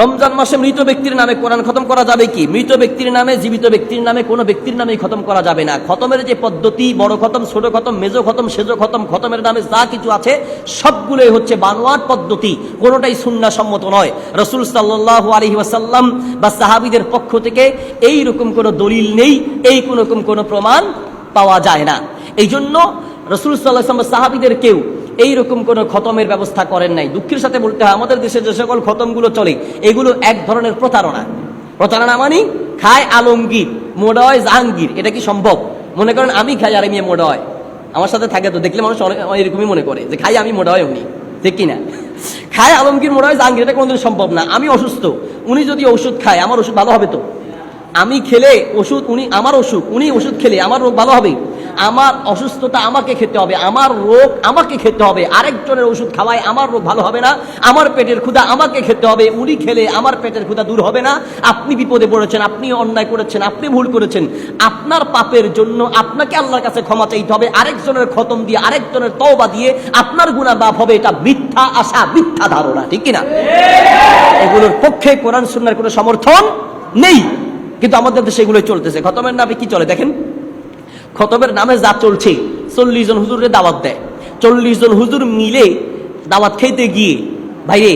রমজান মাসে মৃত ব্যক্তির নামে কোরআন খতম করা যাবে কি? মৃত ব্যক্তির নামে, জীবিত ব্যক্তির নামে, কোনো ব্যক্তির নামে খতম করা যাবে না। খতমের যে পদ্ধতি, বড় খতম, ছোট খতম, মেজো খতম, সেজো খতম, খতমের নামে যা কিছু আছে, সবগুলোই হচ্ছে বানোয়াট পদ্ধতি। কোনোটাই সম্মত নয়। রসুল সাল্লাহ আলহি ওয়াসাল্লাম বা সাহাবিদের পক্ষ থেকে এই রকম কোনো দলিল নেই, এই কোন রকম কোনো প্রমাণ পাওয়া যায় না। এই জন্য রসুল সাল্লাহ সাহাবিদের কেউ এইরকম কোনো খতমের ব্যবস্থা করেন নাই। দুঃখের সাথে বলতে হয়, আমাদের দেশে যে সকল খতমগুলো চলে, এগুলো এক ধরনের প্রতারণা। প্রতারণা মানে খায় আলমগীর, মোডয় জাহাঙ্গীর। এটা কি সম্ভব? মনে করেন, আমি খাই আর আমি মোডয়। আমার সাথে থাকে তো, দেখলে মানুষ এরকমই মনে করে যে, খাই আমি, মোডয় উনি। ঠিক কিনা? খায় আলমগীর, মোডয় জাহাঙ্গীর, এটা কোনোদিন সম্ভব না। আমি অসুস্থ, উনি যদি ওষুধ খায়, আমার ওষুধ ভালো হবে তো? আমি খেলে ওষুধ, উনি, আমার অসুখ উনি ওষুধ খেলে আমার রোগ ভালো হবে আমার অসুস্থতা আমাকে খেতে হবে, আমার রোগ আমাকে খেতে হবে। আরেকজনের ওষুধ খাওয়ায় আমার রোগ ভালো হবে না, আমার পেটের ক্ষুধা আমাকে খেতে হবে, উনি খেলে আমার পেটের ক্ষুধা দূর হবে না। আপনি বিপদে পড়েছেন, আপনি অন্যায় করেছেন, আপনি ভুল করেছেন। আপনার পাপের জন্য আপনাকে আল্লাহর কাছে ক্ষমা চাইতে হবে, আরেকজনের খতম দিয়ে, আরেকজনের তওবা দিয়ে আপনার গুণা মাফ হবে, এটা মিথ্যা আশা, মিথ্যা ধারণা, ঠিক কিনা? এগুলোর পক্ষে কোরআন, সুন্নার কোনো সমর্থন নেই। কিন্তু আমাদের দেশে এগুলো চলতেছে। খতমের নামে কি চলে দেখেন? খতমের নামে যা চলছে, চল্লিশ জন হুজুরে দাওয়াত দেয়। চল্লিশ জন হুজুর মিলে দাওয়াত খেতে গিয়ে, ভাইরে,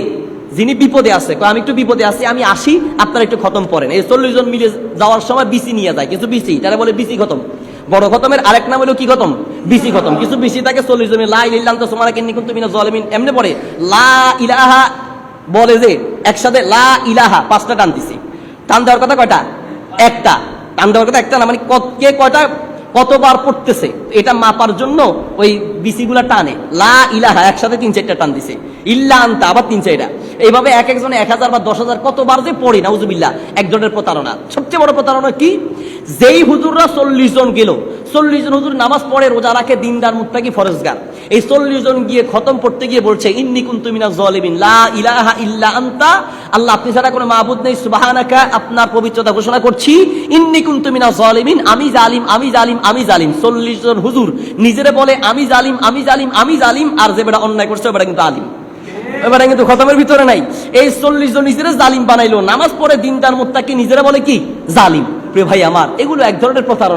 যিনি বিপদে আছে আমি একটু বিপদে আছি, আমি আসি, আপনারা একটু খতম করেন। এই চল্লিশ জন মিলে যাওয়ার সময় বিসি নিয়ে যায়, কিছু বিসি, তারা বলে বিসি খতম। বড় খতমের আরেক নাম হলো কি খতম? বিসি খতম। কিছু বিসি থাকে চল্লিশ জনের, লা ইলাম তো তোমার কেন তুমি না জলমিন এমনি পড়ে, লা ইলাহা বলে যে, একসাথে লা ইলাহা পাঁচটা টান দিছি। টান দেওয়ার কথা কয়টা? একটা। টান দেওয়ার কথা একটা না মানে কে কয়টা কতবার পড়তেছে? এটা মাপার জন্য ওই বিসিগুলা টানে। লা ইলাহা, একসাথে তিন চারটা টান দিছে। ইল্লা আনতা, আবার তিন চারটা। এইভাবে এক একজনে এক হাজার বা দশ হাজার কতবার যে পড়ে, নাউজুবিল্লাহ, একজনের প্রতারণা। সবচেয়ে বড় প্রতারণা কি? যেই হুজুররা চল্লিশ জন গেল, চল্লিশ জন হুজুর নামাজ পড়ে, রোজা রাখে, দিনদার, মুত্তাকি, ফরজগার। এই চল্লিশ জন গিয়ে খতম পড়তে গিয়ে বলছে, ইন্নি কুনতু মিনাজ জালিমিন, লা ইলাহা ইল্লা আনতা। আল্লাহ, আপনি ছাড়া কোনো মাবুদ নেই, সুবহানাকা, আপনার পবিত্রতা ঘোষণা করছি, ইন্নি কুনতু মিনাজ জালিমিন, আমি জালিম আমি জালিম আমি জালিম। চল্লিশ জন হুজুর নিজেরা বলে, আমি জালিম আমি জালিম আমি জালিম। আর যে বেটা অন্যায় করছে বেটা কিন্তু আলিম। এবারে কিন্তু খতমের ভিতরে নাই। এই চল্লিশ জন নিজেরা জালিম বানাইলো। নামাজ পড়ে দিনদার মোত্তাকে নিজেরা বলে কি? জালিম। প্রিয় ভাই আমার, এগুলো এক ধরনের প্রতারণা।